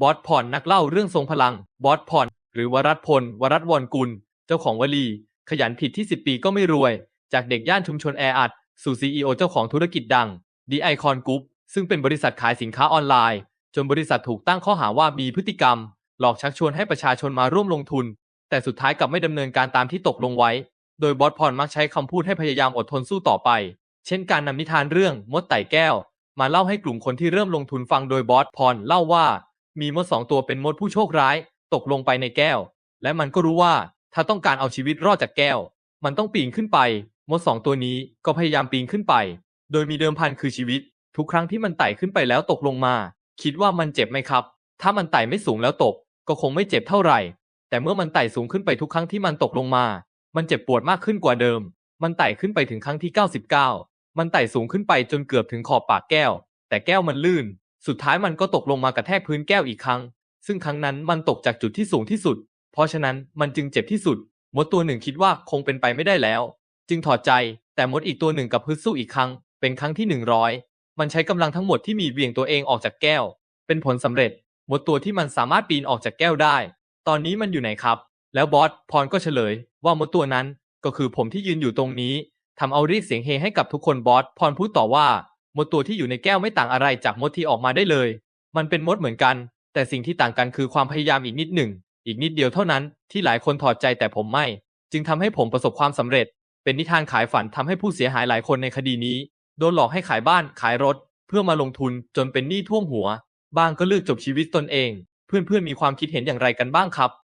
บอสพรนักเล่าเรื่องทรงพลัง บอสพรหรือวรัตพล วรัตวรกุล เจ้าของวลี ขยันผิดที่ 10 ปีก็ไม่รวย จากเด็กย่านชุมชนแออัด สู่ซีอเจ้าของธุรกิจดังดีไอคอนกรุ๊ปซึ่งเป็นบริษัทขายสินค้าออนไลน์ จนบริษัทถูกตั้งข้อหาว่ามีพฤติกรรม หลอกชักชวนให้ประชาชนมาร่วมลงทุน แต่สุดท้ายกลับไม่ดำเนินการตามที่ตกลงไว้ โดยบอสพรมักใช้คำพูดให้พยายามอดทนสู้ต่อไป เช่นการนำนิทานเรื่องมดไต่แก้ว มาเล่าให้กลุ่มคนที่เริ่มลงทุนฟังโดยบอสพรเล่าว่า มีมดสองตัวเป็นมดผู้โชคร้าย ตกลงไปในแก้ว และมันก็รู้ว่าถ้าต้องการเอาชีวิตรอดจากแก้ว มันต้องปีนขึ้นไป มดสองตัวนี้ก็พยายามปีนขึ้นไป โดยมีเดิมพันคือชีวิต ทุกครั้งที่มันไต่ขึ้นไปแล้วตกลงมา คิดว่ามันเจ็บไหมครับ ถ้ามันไต่ไม่สูงแล้วตก ก็คงไม่เจ็บเท่าไหร่ แต่เมื่อมันไต่สูงขึ้นไปทุกครั้งที่มันตกลงมา มันเจ็บปวดมากขึ้นกว่าเดิม มันไต่ขึ้นไปถึงครั้งที่ 99 มันไต่สูงขึ้นไปจนเกือบถึงขอบปากแก้ว แต่แก้วมันลื่น สุดท้ายมันก็ตกลงมากระแทกพื้นแก้วอีกครั้ง ซึ่งครั้งนั้นมันตกจากจุดที่สูงที่สุด เพราะฉะนั้นมันจึงเจ็บที่สุด มดตัวหนึ่งคิดว่าคงเป็นไปไม่ได้แล้ว จึงถอดใจ แต่มดอีกตัวหนึ่งกับพึดสู้อีกครั้ง เป็นครั้งที่100มันใช้กำลังทั้งหมดที่มีเบี่ยงตัวเองออกจากแก้ว เป็นผลสำเร็จ มดตัวที่มันสามารถปีนออกจากแก้วได้ ตอนนี้มันอยู่ไหนครับ แล้วบอสพรก็เฉลย ว่ามดตัวนั้นก็คือผมที่ยืนอยู่ตรงนี้ทำเอาเรียกเสียงเฮให้กับทุกคนบอสพรพูดต่อว่า มดตัวที่อยู่ในแก้วไม่ต่างอะไรจากมดที่ออกมาได้เลย มันเป็นมดเหมือนกัน แต่สิ่งที่ต่างกันคือความพยายามอีกนิดหนึ่ง อีกนิดเดียวเท่านั้นที่หลายคนถอดใจแต่ผมไม่ จึงทำให้ผมประสบความสำเร็จ เป็นนิทานขายฝันทำให้ผู้เสียหายหลายคนในคดีนี้ โดนหลอกให้ขายบ้านขายรถ เพื่อมาลงทุนจนเป็นหนี้ท่วมหัว บางก็เลือกจบชีวิตตนเอง เพื่อนๆมีความคิดเห็นอย่างไรกันบ้างครับ